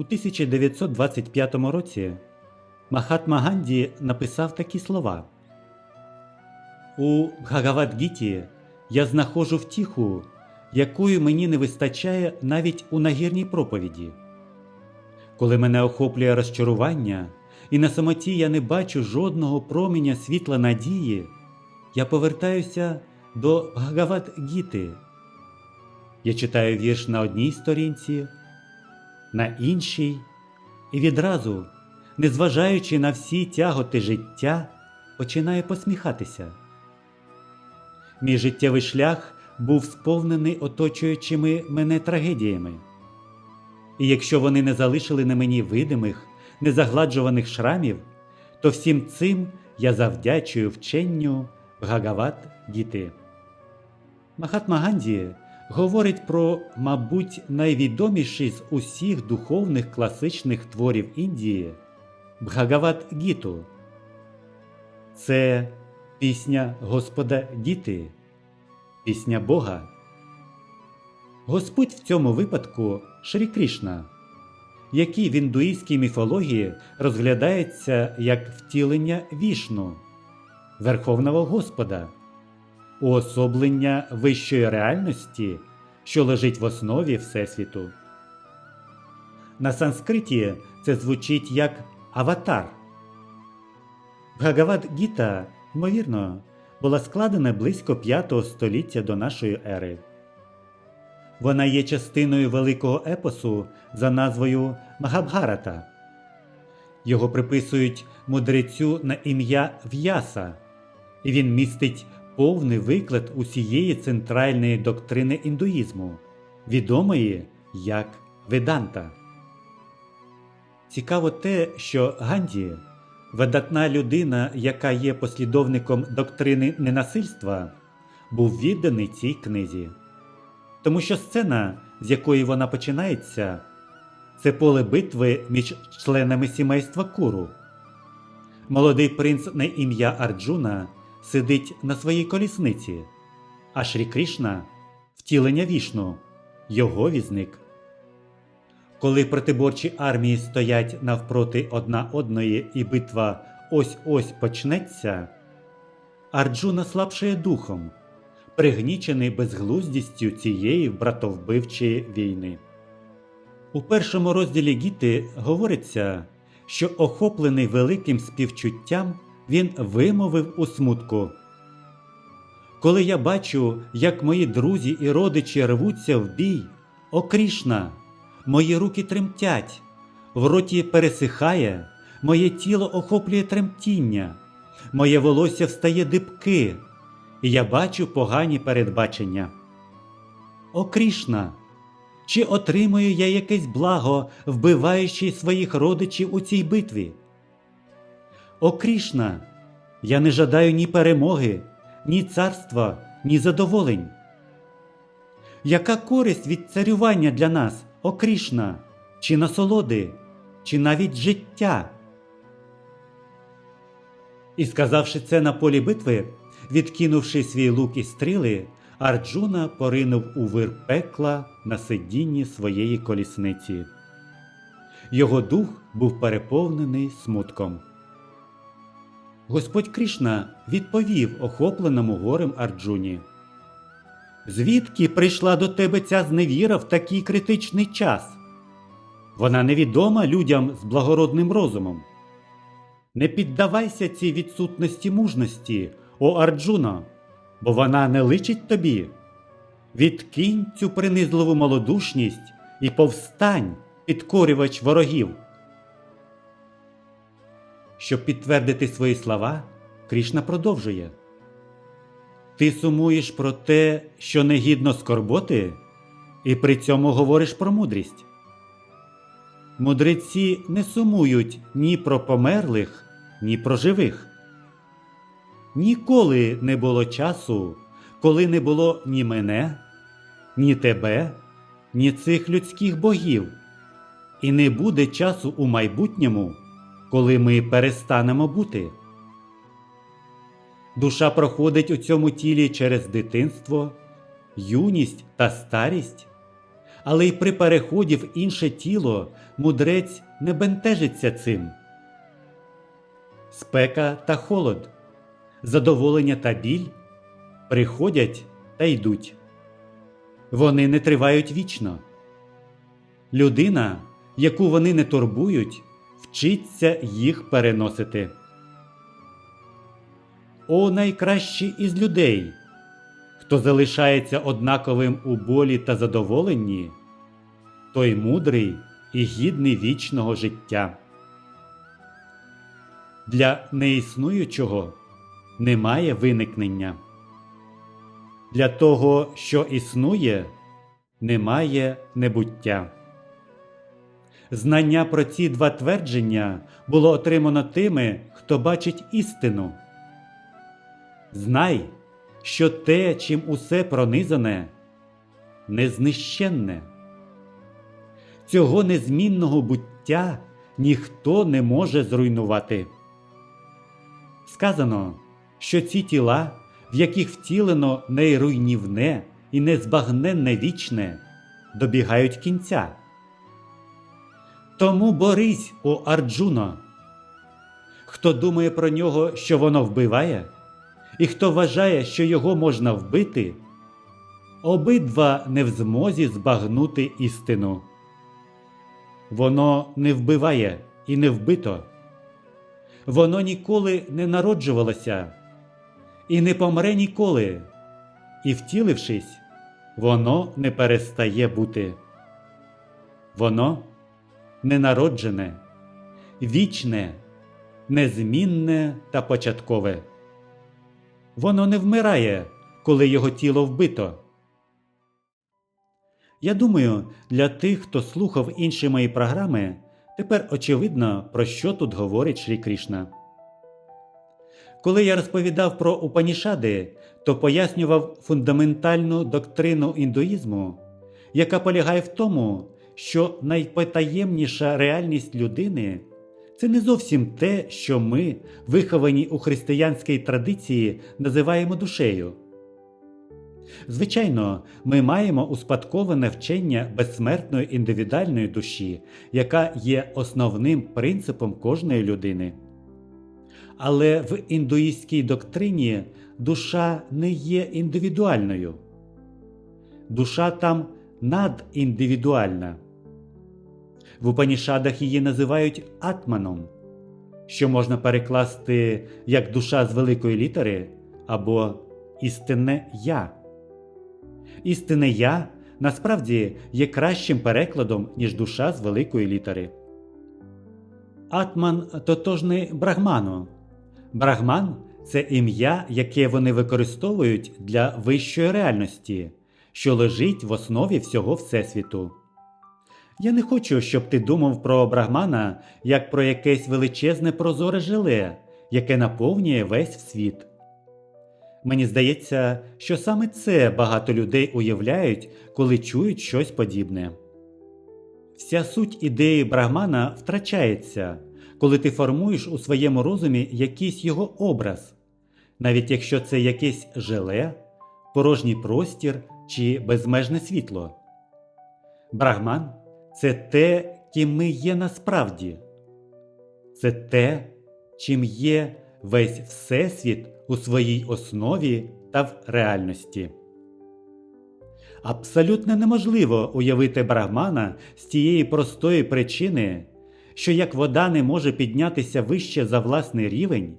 У 1925 році Махатма Ганді написав такі слова. У Бхагавадгіті я знаходжу втіху, якої мені не вистачає навіть у нагірній проповіді. Коли мене охоплює розчарування, і на самоті я не бачу жодного променя світла надії, я повертаюся до Бхагавадгіти. Я читаю вірш на одній сторінці, на іншій, і відразу, незважаючи на всі тяготи життя, починаю посміхатися. Мій життєвий шлях був сповнений оточуючими мене трагедіями. І якщо вони не залишили на мені видимих, незагладжуваних шрамів, то всім цим я завдячую вченню Бхагават Гіти. Махатма Ганді говорить про, мабуть, найвідоміший з усіх духовних класичних творів Індії Бхагават Гіту. Це пісня Господа Гіти, пісня Бога. Господь в цьому випадку Шрі Кришна, який в індуїзькій міфології розглядається як втілення вішну, Верховного Господа, уособлення вищої реальності, що лежить в основі Всесвіту. На санскриті це звучить як аватар. Бхагавад Гіта, ймовірно, була складена близько 5 століття до нашої ери. Вона є частиною великого епосу за назвою Магабгарата. Його приписують мудрецю на ім'я В'яса, і він містить повний виклад усієї центральної доктрини індуїзму, відомої як Веданта. Цікаво те, що Ганді, видатна людина, яка є послідовником доктрини ненасильства, був відданий цій книзі. Тому що сцена, з якої вона починається, це поле битви між членами сімейства Куру. Молодий принц на ім'я Арджуна сидить на своїй колісниці, а Шрі Кришна – втілення вішну, його візник. Коли протиборчі армії стоять навпроти одна одної і битва ось-ось почнеться, Арджуна слабшає духом, пригнічений безглуздістю цієї братовбивчої війни. У першому розділі Гіти говориться, що охоплений великим співчуттям він вимовив у смутку. Коли я бачу, як мої друзі і родичі рвуться в бій, о Крішна, мої руки тремтять, в роті пересихає, моє тіло охоплює тремтіння, моє волосся встає дибки, і я бачу погані передбачення. О Крішна, чи отримую я якесь благо, вбиваючи своїх родичів у цій битві? О Крішна, я не жадаю ні перемоги, ні царства, ні задоволень. Яка користь від царювання для нас, о Крішна, чи насолоди, чи навіть життя? І сказавши це на полі битви, відкинувши свій лук і стріли, Арджуна поринув у вир пекла на сидінні своєї колісниці. Його дух був переповнений смутком. Господь Кришна відповів охопленому горем Арджуні. Звідки прийшла до тебе ця зневіра в такий критичний час? Вона невідома людям з благородним розумом. Не піддавайся цій відсутності мужності, о Арджуно, бо вона не личить тобі. Відкинь цю принизливу малодушність і повстань, підкорювач ворогів. Щоб підтвердити свої слова, Крішна продовжує. Ти сумуєш про те, що негідно скорботи, і при цьому говориш про мудрість. Мудреці не сумують ні про померлих, ні про живих. Ніколи не було часу, коли не було ні мене, ні тебе, ні цих людських богів, і не буде часу у майбутньому, коли ми перестанемо бути. Душа проходить у цьому тілі через дитинство, юність та старість, Але й при переході в інше тіло мудрець не бентежиться цим. Спека та холод, задоволення та біль приходять та йдуть. Вони не тривають вічно. Людина, яку вони не турбують, вчиться їх переносити. О найкращий із людей, хто залишається однаковим у болі та задоволенні, той мудрий і гідний вічного життя. Для неіснуючого немає виникнення. Для того, що існує, немає небуття. Знання про ці два твердження було отримано тими, хто бачить істину. Знай, що те, чим усе пронизане, незнищенне. Цього незмінного буття ніхто не може зруйнувати. Сказано, що ці тіла, в яких втілено найруйнівне і незбагненне вічне, добігають кінця. Тому борись, о Арджуно. Хто думає про нього, що воно вбиває, і хто вважає, що його можна вбити, обидва не в змозі збагнути істину. Воно не вбиває і не вбито. Воно ніколи не народжувалося і не помре ніколи, і, втілившись, воно не перестає бути. Воно ненароджене, вічне, незмінне та початкове. Воно не вмирає, коли його тіло вбито. Я думаю, для тих, хто слухав інші мої програми, тепер очевидно, про що тут говорить Шрі Кришна. Коли я розповідав про Упанішади, то пояснював фундаментальну доктрину індуїзму, яка полягає в тому, що найпотаємніша реальність людини це не зовсім те, що ми, виховані у християнській традиції, називаємо душею. Звичайно, ми маємо успадковане вчення безсмертної індивідуальної душі, яка є основним принципом кожної людини. Але в індуїстській доктрині душа не є індивідуальною. Душа там надіндивідуальна. В Упанішадах її називають атманом, що можна перекласти як душа з великої літери або істинне я. Істинне я насправді є кращим перекладом, ніж душа з великої літери. Атман тотожний брахману. Брахман це ім'я, яке вони використовують для вищої реальності, що лежить в основі всього Всесвіту. Я не хочу, щоб ти думав про Брахмана як про якесь величезне прозоре желе, яке наповнює весь світ. Мені здається, що саме це багато людей уявляють, коли чують щось подібне. Вся суть ідеї Брахмана втрачається, коли ти формуєш у своєму розумі якийсь його образ, навіть якщо це якесь желе, порожній простір чи безмежне світло. Брахман це те, ким ми є насправді, це те, чим є весь Всесвіт у своїй основі та в реальності. Абсолютно неможливо уявити Брахмана з тієї простої причини, що як вода не може піднятися вище за власний рівень,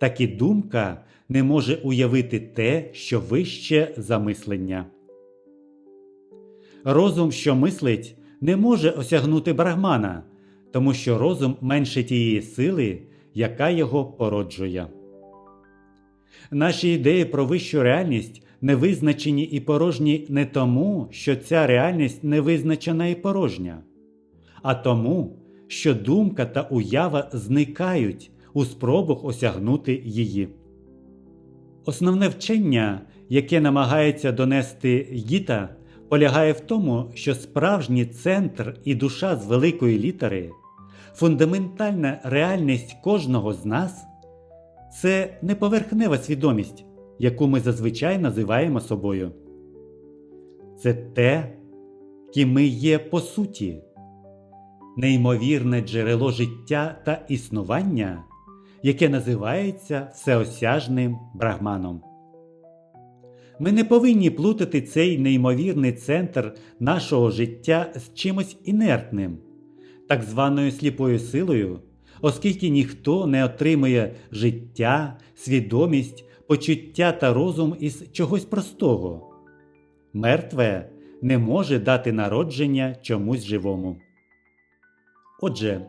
так і думка не може уявити те, що вище за мислення. Розум, що мислить, не може осягнути Брахмана, тому що розум менше тієї сили, яка його породжує. Наші ідеї про вищу реальність не визначені і порожні не тому, що ця реальність не визначена і порожня, а тому, що думка та уява зникають у спробах осягнути її. Основне вчення, яке намагається донести Гіта, полягає в тому, що справжній центр і душа з великої літери, фундаментальна реальність кожного з нас це не поверхнева свідомість, яку ми зазвичай називаємо собою. Це те, ким ми є по суті, неймовірне джерело життя та існування, яке називається всеосяжним брахманом. Ми не повинні плутати цей неймовірний центр нашого життя з чимось інертним, так званою сліпою силою, оскільки ніхто не отримує життя, свідомість, почуття та розум із чогось простого. Мертве не може дати народження чомусь живому. Отже,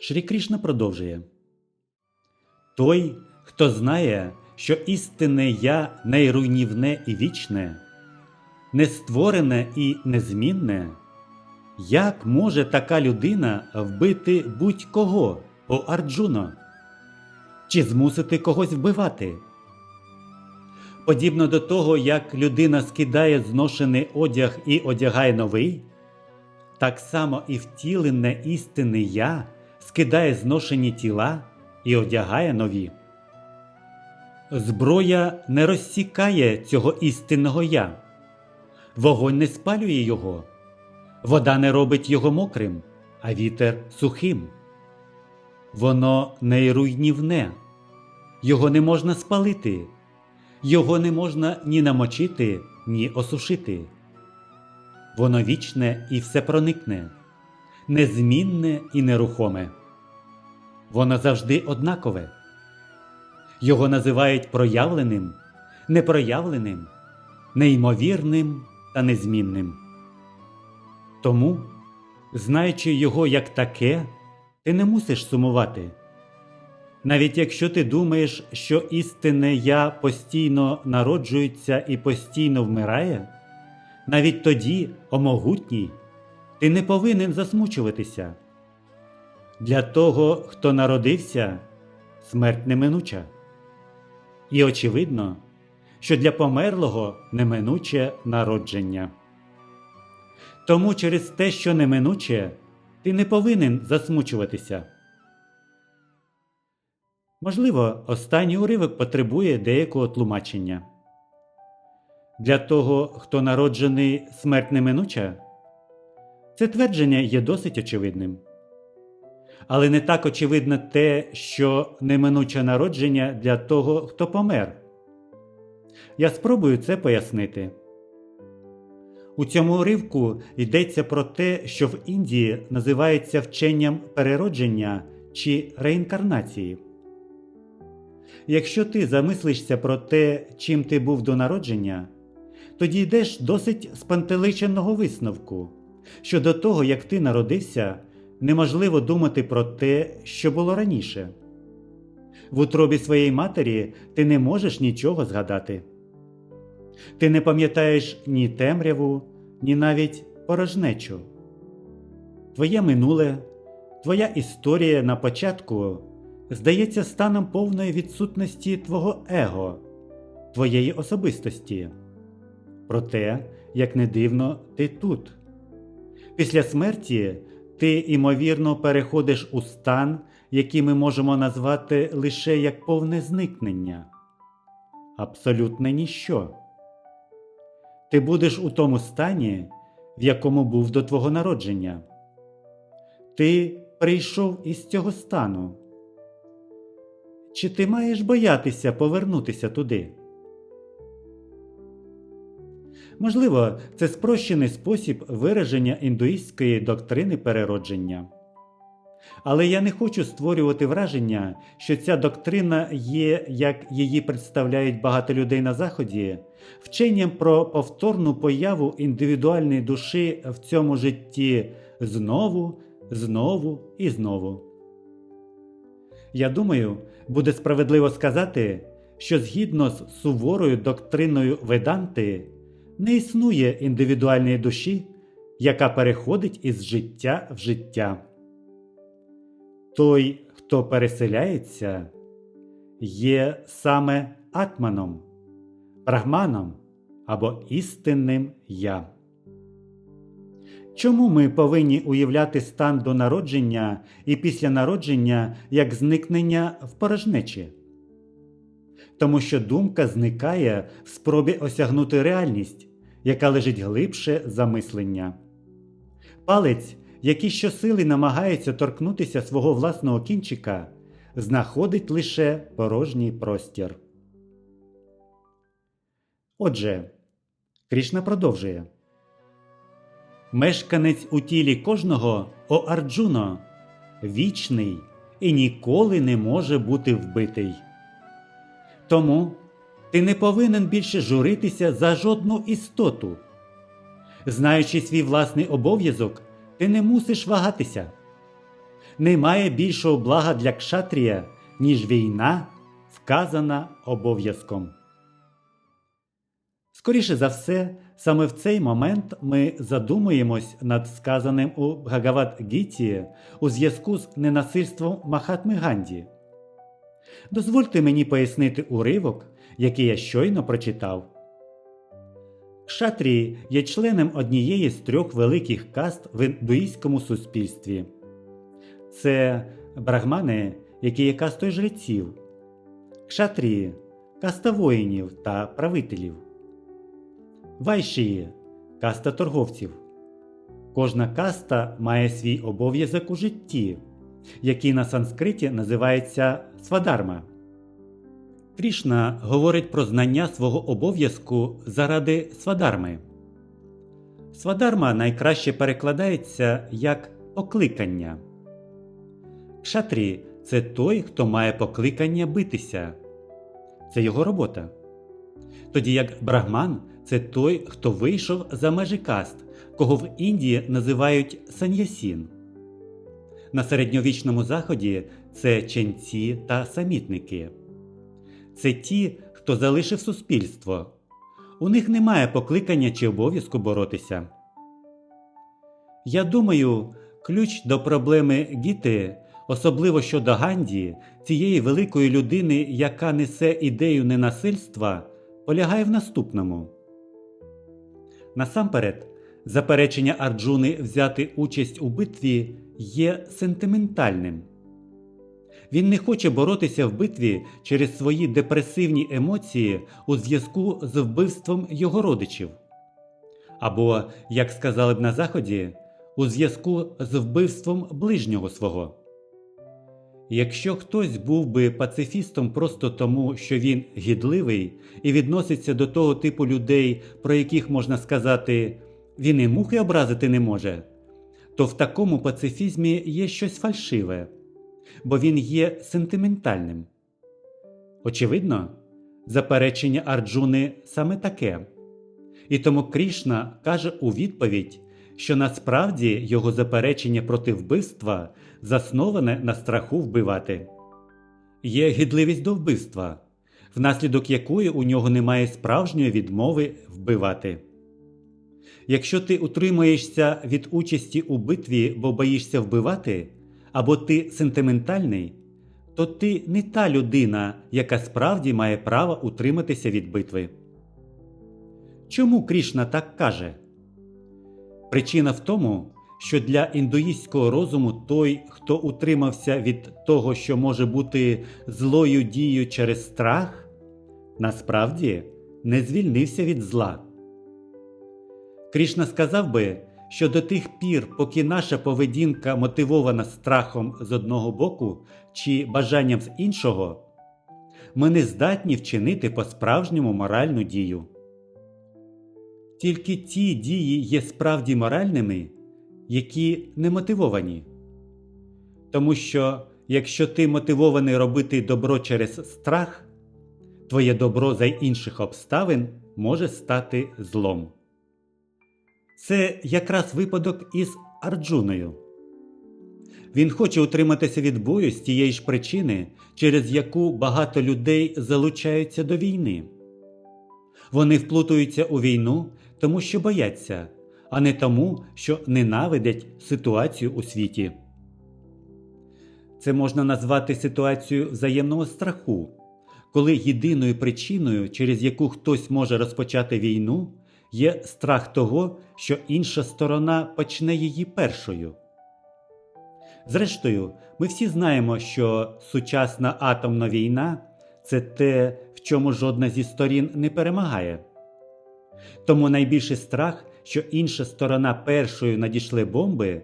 Шрі Кришна продовжує Той, хто знає, що істинне я найруйнівне і вічне, нестворене і незмінне, як може така людина вбити будь-кого, о Арджуно? Чи змусити когось вбивати? Подібно до того, як людина скидає зношений одяг і одягає новий, так само і втілене істинне я скидає зношені тіла і одягає нові. Зброя не розсікає цього істинного я, вогонь не спалює його, вода не робить його мокрим, а вітер сухим. Воно не руйнівне, його не можна спалити, його не можна ні намочити, ні осушити. Воно вічне і всепроникне, незмінне і нерухоме. Воно завжди однакове. Його називають проявленим, непроявленим, неймовірним та незмінним. Тому, знаючи його як таке, ти не мусиш сумувати. Навіть якщо ти думаєш, що істинне я постійно народжується і постійно вмирає, навіть тоді, о могутній, ти не повинен засмучуватися. Для того, хто народився, смерть неминуча. І очевидно, що для померлого неминуче народження. Тому через те, що неминуче, ти не повинен засмучуватися. Можливо, останній уривок потребує деякого тлумачення. Для того, хто народжений смерть неминуча, це твердження є досить очевидним. Але не так очевидно те, що неминуче народження для того, хто помер. Я спробую це пояснити. У цьому уривку йдеться про те, що в Індії називається вченням переродження чи реінкарнації. Якщо ти замислишся про те, чим ти був до народження, тоді йдеш досить спантеличеного висновку, що до того, як ти народився, неможливо думати про те, що було раніше. В утробі своєї матері ти не можеш нічого згадати. Ти не пам'ятаєш ні темряву, ні навіть порожнечу. Твоє минуле, твоя історія на початку здається станом повної відсутності твого его, твоєї особистості. Проте, як не дивно, ти тут. Після смерті ти, ймовірно, переходиш у стан, який ми можемо назвати лише як повне зникнення, абсолютне ніщо. Ти будеш у тому стані, в якому був до твого народження. Ти прийшов із цього стану. Чи ти маєш боятися повернутися туди? Можливо, це спрощений спосіб вираження індуїстської доктрини переродження. Але я не хочу створювати враження, що ця доктрина є, як її представляють багато людей на Заході, вченням про повторну появу індивідуальної душі в цьому житті знову, знову і знову. Я думаю, буде справедливо сказати, що згідно з суворою доктриною Веданти не існує індивідуальної душі, яка переходить із життя в життя. Той, хто переселяється, є саме атманом, брахманом або істинним я. Чому ми повинні уявляти стан до народження і після народження як зникнення в порожнечі? Тому що думка зникає в спробі осягнути реальність, яка лежить глибше за мислення. Палець, який щосили намагається торкнутися свого власного кінчика, знаходить лише порожній простір. Отже, Крішна продовжує. Мешканець у тілі кожного о Арджуно вічний і ніколи не може бути вбитий. Тому ти не повинен більше журитися за жодну істоту. Знаючи свій власний обов'язок, ти не мусиш вагатися. Немає більшого блага для кшатрія, ніж війна, вказана обов'язком. Скоріше за все, саме в цей момент ми задумуємось над сказаним у Бхагават Гіті у зв'язку з ненасильством Махатми Ганді. Дозвольте мені пояснити уривок, який я щойно прочитав. Кшатрії є членом однієї з трьох великих каст в індуїзькому суспільстві. Це брахмани, які є кастою жреців, кшатрії каста воїнів та правителів, вайшії каста торговців. Кожна каста має свій обов'язок у житті, який на санскриті називається свадарма. Крішна говорить про знання свого обов'язку заради свадарми. Свадарма найкраще перекладається як покликання. Кшатрі це той, хто має покликання битися. Це його робота. Тоді як брахман це той, хто вийшов за межі каст, кого в Індії називають саньясін. На середньовічному заході це ченці та самітники. Це ті, хто залишив суспільство. У них немає покликання чи обов'язку боротися. Я думаю, ключ до проблеми Гіти, особливо щодо Ганді, цієї великої людини, яка несе ідею ненасильства, полягає в наступному. Насамперед, заперечення Арджуни взяти участь у битві є сентиментальним. Він не хоче боротися в битві через свої депресивні емоції у зв'язку з вбивством його родичів. Або, як сказали б на Заході, у зв'язку з вбивством ближнього свого. Якщо хтось був би пацифістом просто тому, що він гідливий і відноситься до того типу людей, про яких можна сказати, він і мухи образити не може, то в такому пацифізмі є щось фальшиве бо він є сентиментальним. Очевидно, заперечення Арджуни саме таке. І тому Крішна каже у відповідь, що насправді його заперечення проти вбивства засноване на страху вбивати. Є гідливість до вбивства, внаслідок якої у нього немає справжньої відмови вбивати. Якщо ти утримуєшся від участі у битві, бо боїшся вбивати, або ти сентиментальний, то ти не та людина, яка справді має право утриматися від битви. Чому Крішна так каже? Причина в тому, що для індуїстського розуму той, хто утримався від того, що може бути злою дією через страх, насправді не звільнився від зла. Крішна сказав би, що до тих пір, поки наша поведінка мотивована страхом з одного боку чи бажанням з іншого, ми не здатні вчинити по-справжньому моральну дію. Тільки ті дії є справді моральними, які не мотивовані. Тому що якщо ти мотивований робити добро через страх, твоє добро за інших обставин може стати злом. Це якраз випадок із Арджуною. Він хоче утриматися від бою з тієї ж причини, через яку багато людей залучаються до війни. Вони вплутуються у війну, тому що бояться, а не тому, що ненавидять ситуацію у світі. Це можна назвати ситуацією взаємного страху, коли єдиною причиною, через яку хтось може розпочати війну, є страх того, що інша сторона почне її першою. Зрештою, ми всі знаємо, що сучасна атомна війна це те, в чому жодна зі сторін не перемагає. Тому найбільший страх, що інша сторона першою надійшли бомби,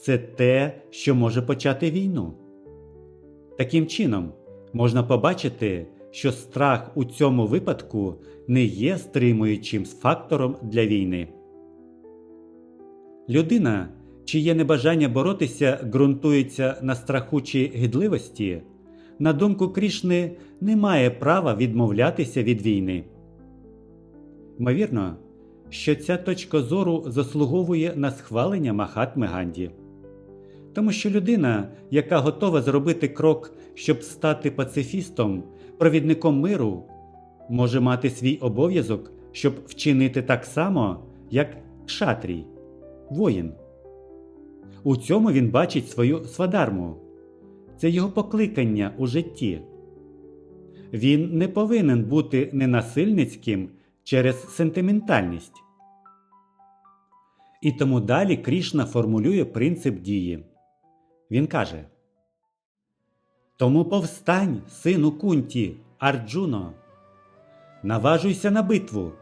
це те, що може почати війну. Таким чином, можна побачити, що страх у цьому випадку не є стримуючим фактором для війни. Людина, чиє небажання боротися ґрунтується на страху чи гидливості, на думку Крішни, не має права відмовлятися від війни. Ймовірно, що ця точка зору заслуговує на схвалення Махатми Ганді. Тому що людина, яка готова зробити крок, щоб стати пацифістом, провідником миру, може мати свій обов'язок, щоб вчинити так само, як кшатрій, воїн. У цьому він бачить свою свадарму. Це його покликання у житті. Він не повинен бути ненасильницьким через сентиментальність. І тому далі Крішна формулює принцип дії. Він каже: Тому повстань, сину кунті, Арджуно, наважуйся на битву,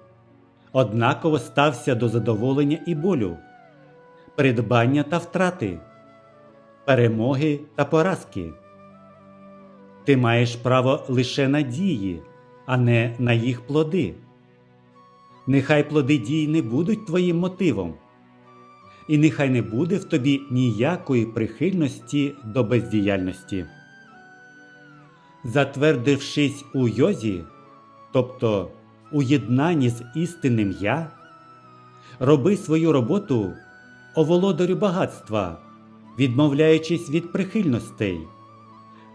однаково стався до задоволення і болю, придбання та втрати, перемоги та поразки. Ти маєш право лише на дії, а не на їх плоди. Нехай плоди дій не будуть твоїм мотивом, і нехай не буде в тобі ніякої прихильності до бездіяльності. Затвердившись у йозі, тобто у єднанні з істинним Я, роби свою роботу оволодарю багатства, відмовляючись від прихильностей,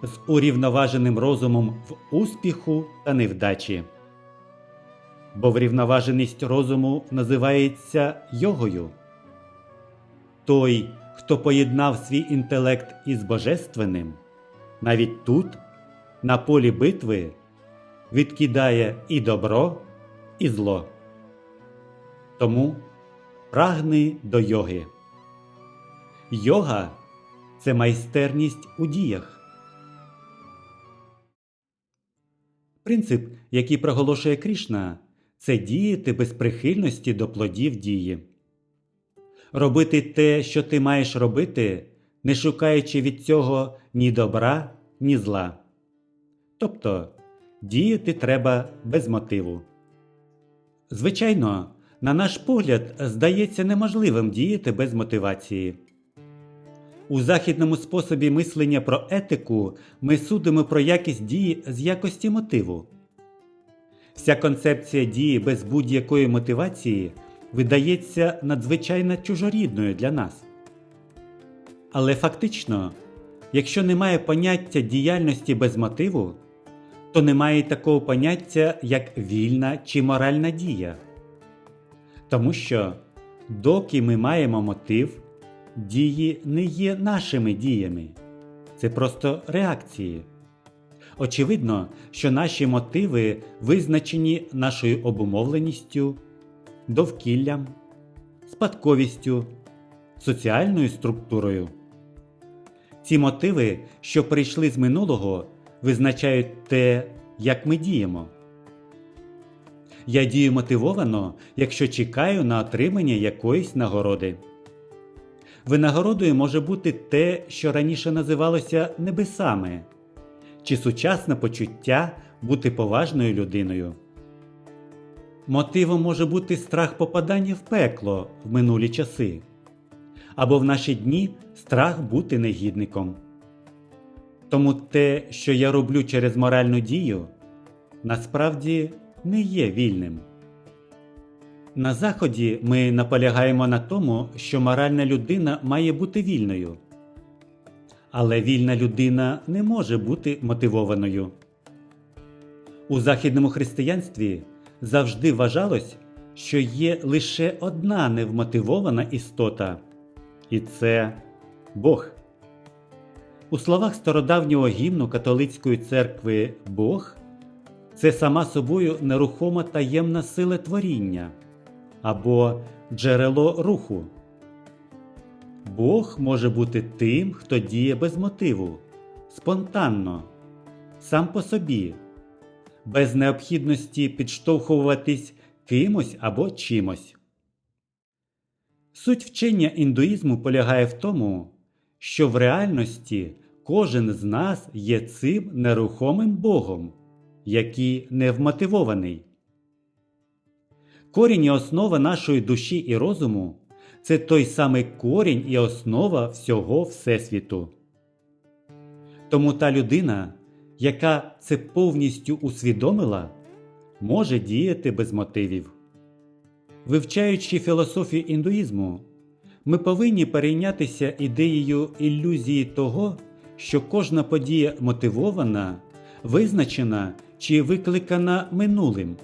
з урівноваженим розумом в успіху та невдачі. Бо врівноваженість розуму називається йогою. Той, хто поєднав свій інтелект із божественним, навіть тут, на полі битви, відкидає і добро, і зло. Тому прагни до йоги. Йога це майстерність у діях. Принцип, який проголошує Крішна, це діяти без прихильності до плодів дії. Робити те, що ти маєш робити, не шукаючи від цього ні добра, ні зла. Тобто діяти треба без мотиву. Звичайно, на наш погляд, здається неможливим діяти без мотивації. У західному способі мислення про етику ми судимо про якість дії з якості мотиву. Вся концепція дії без будь-якої мотивації видається надзвичайно чужорідною для нас. Але фактично, якщо немає поняття діяльності без мотиву, то немає такого поняття, як вільна чи моральна дія. Тому що, доки ми маємо мотив, дії не є нашими діями, це просто реакції. Очевидно, що наші мотиви визначені нашою обумовленістю, довкіллям, спадковістю, соціальною структурою. Ці мотиви, що прийшли з минулого, визначають те, як ми діємо. Я дію мотивовано, якщо чекаю на отримання якоїсь нагороди. Винагородою може бути те, що раніше називалося небесами, чи сучасне почуття бути поважною людиною. Мотивом може бути страх попадання в пекло в минулі часи, або в наші дні страх бути негідником. Тому те, що я роблю через моральну дію, насправді не є вільним. На Заході ми наполягаємо на тому, що моральна людина має бути вільною. Але вільна людина не може бути мотивованою. У західному християнстві завжди вважалось, що є лише одна невмотивована істота, і це Бог. У словах стародавнього гімну католицької церкви Бог це сама собою нерухома таємна сила творіння або джерело руху. Бог може бути тим, хто діє без мотиву, спонтанно, сам по собі, без необхідності підштовхуватись кимось або чимось. Суть вчення індуїзму полягає в тому, що в реальності кожен з нас є цим нерухомим Богом, який не вмотивований. Корінь і основа нашої душі і розуму це той самий корінь і основа всього Всесвіту. Тому та людина, яка це повністю усвідомила, може діяти без мотивів. Вивчаючи філософію індуїзму, ми повинні перейнятися ідеєю ілюзії того, що кожна подія мотивована, визначена чи викликана минулим.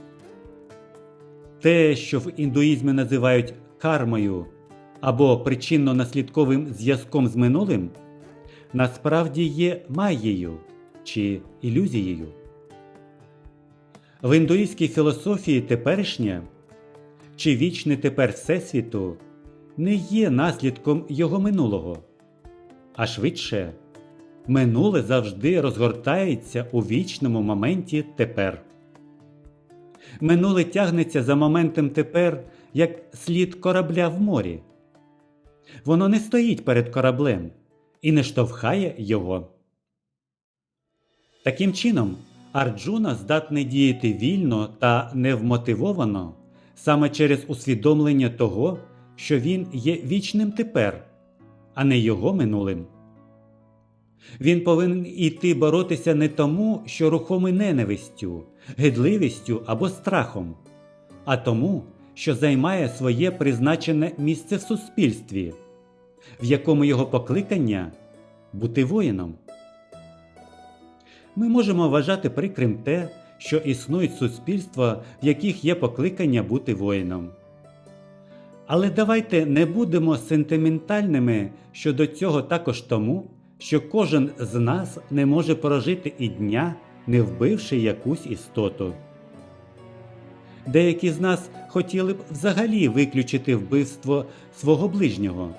Те, що в індуїзмі називають кармою або причинно-наслідковим зв'язком з минулим, насправді є маєю чи ілюзією. В індуїзькій філософії теперішнє чи вічне тепер Всесвіту не є наслідком його минулого, а швидше, минуле завжди розгортається у вічному моменті тепер. Минуле тягнеться за моментом тепер, як слід корабля в морі. Воно не стоїть перед кораблем і не штовхає його. Таким чином, Арджуна здатний діяти вільно та невмотивовано саме через усвідомлення того, що він є вічним тепер, а не його минулим. Він повинен іти боротися не тому, що рухомий ненавистю, гидливістю або страхом, а тому, що займає своє призначене місце в суспільстві, в якому його покликання бути воїном. Ми можемо вважати прикрим те, що існують суспільства, в яких є покликання бути воїном. Але давайте не будемо сентиментальними щодо цього також тому, що кожен з нас не може прожити і дня, не вбивши якусь істоту. Деякі з нас хотіли б взагалі виключити вбивство свого ближнього.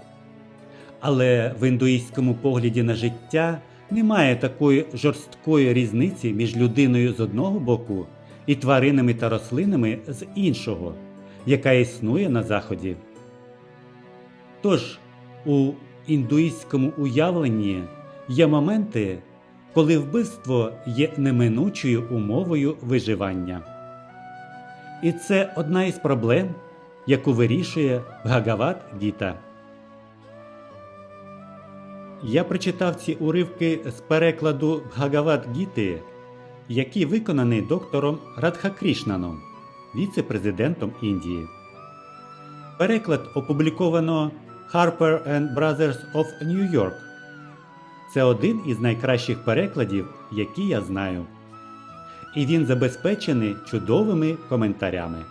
Але в індуїстському погляді на життя немає такої жорсткої різниці між людиною з одного боку і тваринами та рослинами з іншого, яка існує на Заході. Тож у індуїстському уявленні є моменти, коли вбивство є неминучою умовою виживання. І це одна із проблем, яку вирішує Бхагават Гіта. Я прочитав ці уривки з перекладу Бхагават Гіти, який виконаний доктором Радхакрішнаном, віце-президентом Індії. Переклад опубліковано Harper and Brothers of New York. Це один із найкращих перекладів, які я знаю. І він забезпечений чудовими коментарями.